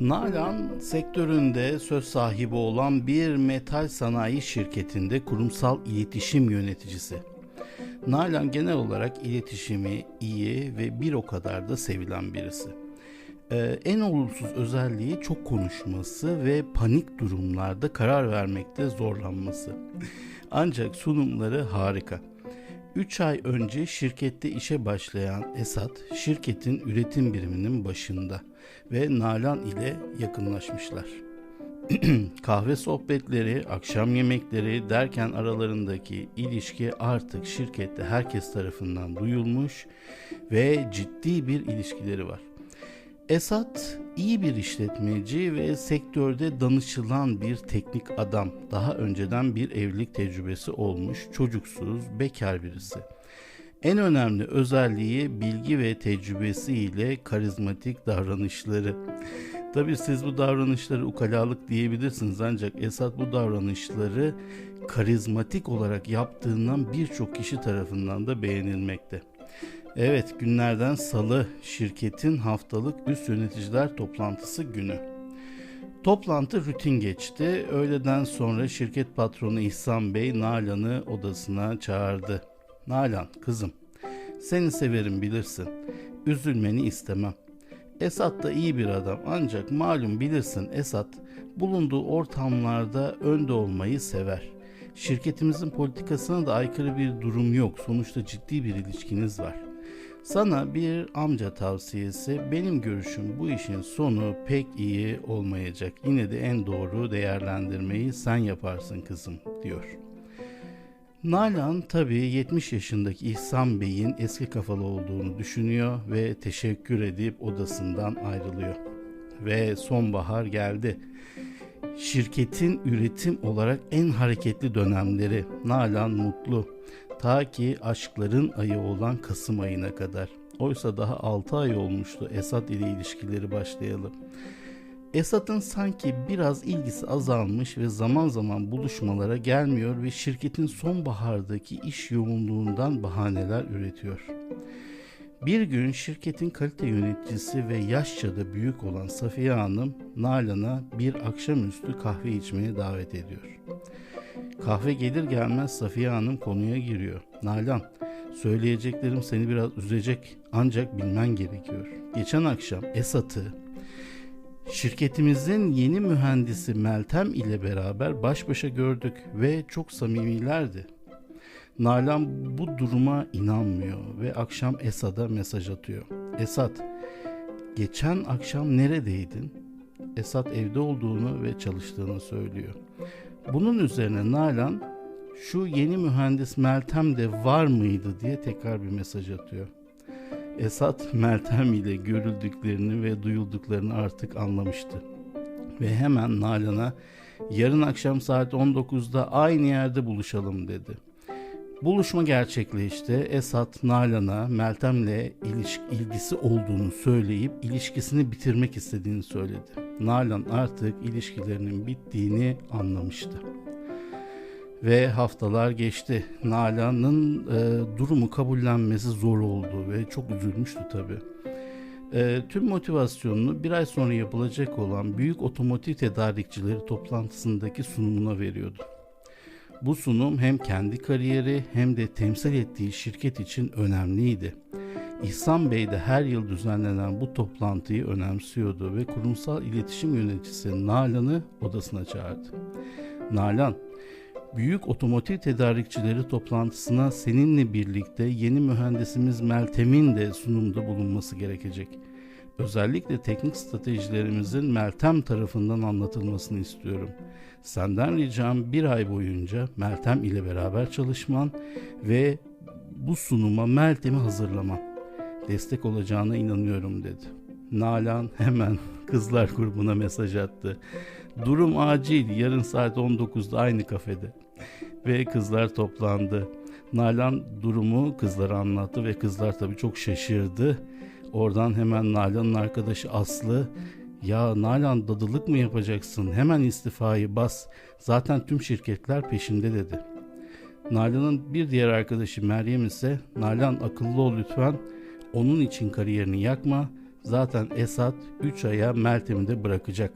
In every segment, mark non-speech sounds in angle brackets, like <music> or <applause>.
Nalan sektöründe söz sahibi olan bir metal sanayi şirketinde kurumsal iletişim yöneticisi. Nalan genel olarak iletişimi iyi ve bir o kadar da sevilen birisi. Ee, en olumsuz özelliği çok konuşması ve panik durumlarda karar vermekte zorlanması. Ancak sunumları harika. 3 ay önce şirkette işe başlayan Esat, şirketin üretim biriminin başında ve Nalan ile yakınlaşmışlar. <clears throat> Kahve sohbetleri, akşam yemekleri derken aralarındaki ilişki artık şirkette herkes tarafından duyulmuş ve ciddi bir ilişkileri var. Esat iyi bir işletmeci ve sektörde danışılan bir teknik adam. Daha önceden bir evlilik tecrübesi olmuş, çocuksuz, bekar birisi. En önemli özelliği bilgi ve tecrübesiyle karizmatik davranışları. Tabi siz bu davranışları ukalalık diyebilirsiniz ancak Esat bu davranışları karizmatik olarak yaptığından birçok kişi tarafından da beğenilmekte. Evet günlerden salı şirketin haftalık üst yöneticiler toplantısı günü. Toplantı rutin geçti. Öğleden sonra şirket patronu İhsan Bey Nalan'ı odasına çağırdı. Nalan kızım seni severim bilirsin. Üzülmeni istemem. Esat da iyi bir adam ancak malum bilirsin Esat bulunduğu ortamlarda önde olmayı sever. Şirketimizin politikasına da aykırı bir durum yok. Sonuçta ciddi bir ilişkiniz var. Sana bir amca tavsiyesi benim görüşüm bu işin sonu pek iyi olmayacak. Yine de en doğru değerlendirmeyi sen yaparsın kızım diyor. Nalan tabii 70 yaşındaki İhsan Bey'in eski kafalı olduğunu düşünüyor ve teşekkür edip odasından ayrılıyor. Ve sonbahar geldi. Şirketin üretim olarak en hareketli dönemleri. Nalan mutlu. Ta ki aşkların ayı olan Kasım ayına kadar. Oysa daha 6 ay olmuştu Esat ile ilişkileri başlayalım. Esat'ın sanki biraz ilgisi azalmış ve zaman zaman buluşmalara gelmiyor ve şirketin sonbahardaki iş yoğunluğundan bahaneler üretiyor. Bir gün şirketin kalite yöneticisi ve yaşça da büyük olan Safiye Hanım Nalan'a bir akşamüstü kahve içmeye davet ediyor. Kahve gelir gelmez Safiye Hanım konuya giriyor. Nalan, söyleyeceklerim seni biraz üzecek ancak bilmen gerekiyor. Geçen akşam Esat'ı Şirketimizin yeni mühendisi Meltem ile beraber baş başa gördük ve çok samimilerdi. Nalan bu duruma inanmıyor ve akşam Esad'a mesaj atıyor. Esad, geçen akşam neredeydin? Esad evde olduğunu ve çalıştığını söylüyor. Bunun üzerine Nalan şu yeni mühendis Meltem de var mıydı diye tekrar bir mesaj atıyor. Esat Meltem ile görüldüklerini ve duyulduklarını artık anlamıştı. Ve hemen Nalan'a yarın akşam saat 19'da aynı yerde buluşalım dedi. Buluşma gerçekleşti. Esat Nalan'a Meltem'le iliş- ilgisi olduğunu söyleyip ilişkisini bitirmek istediğini söyledi. Nalan artık ilişkilerinin bittiğini anlamıştı. Ve haftalar geçti. Nalan'ın e, durumu kabullenmesi zor oldu ve çok üzülmüştü tabi. E, tüm motivasyonunu bir ay sonra yapılacak olan büyük otomotiv tedarikçileri toplantısındaki sunumuna veriyordu. Bu sunum hem kendi kariyeri hem de temsil ettiği şirket için önemliydi. İhsan Bey de her yıl düzenlenen bu toplantıyı önemsiyordu ve kurumsal iletişim yöneticisi Nalan'ı odasına çağırdı. Nalan, Büyük otomotiv tedarikçileri toplantısına seninle birlikte yeni mühendisimiz Meltem'in de sunumda bulunması gerekecek. Özellikle teknik stratejilerimizin Meltem tarafından anlatılmasını istiyorum. Senden ricam bir ay boyunca Meltem ile beraber çalışman ve bu sunuma Meltem'i hazırlaman. Destek olacağına inanıyorum dedi. Nalan hemen <laughs> kızlar grubuna mesaj attı. Durum acil. Yarın saat 19'da aynı kafede. Ve kızlar toplandı. Nalan durumu kızlara anlattı ve kızlar tabii çok şaşırdı. Oradan hemen Nalan'ın arkadaşı Aslı ya Nalan dadılık mı yapacaksın? Hemen istifayı bas. Zaten tüm şirketler peşinde dedi. Nalan'ın bir diğer arkadaşı Meryem ise Nalan akıllı ol lütfen. Onun için kariyerini yakma. Zaten Esat 3 aya Meltem'i de bırakacak.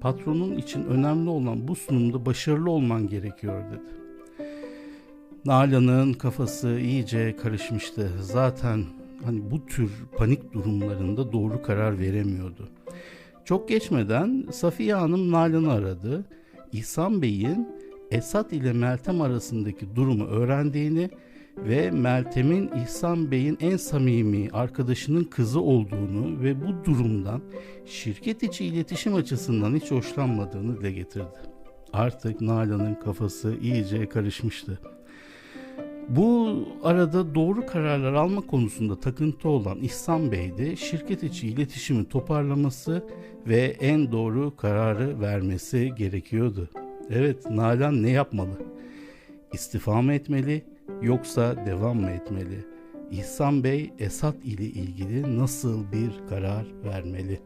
Patronun için önemli olan bu sunumda başarılı olman gerekiyor dedi. Nalan'ın kafası iyice karışmıştı. Zaten hani bu tür panik durumlarında doğru karar veremiyordu. Çok geçmeden Safiye Hanım Nalan'ı aradı. İhsan Bey'in Esat ile Meltem arasındaki durumu öğrendiğini ve Meltem'in İhsan Bey'in en samimi arkadaşının kızı olduğunu ve bu durumdan şirket içi iletişim açısından hiç hoşlanmadığını dile getirdi. Artık Nalan'ın kafası iyice karışmıştı. Bu arada doğru kararlar alma konusunda takıntı olan İhsan Bey de şirket içi iletişimi toparlaması ve en doğru kararı vermesi gerekiyordu. Evet Nalan ne yapmalı? İstifa mı etmeli yoksa devam mı etmeli? İhsan Bey Esat ile ilgili nasıl bir karar vermeli?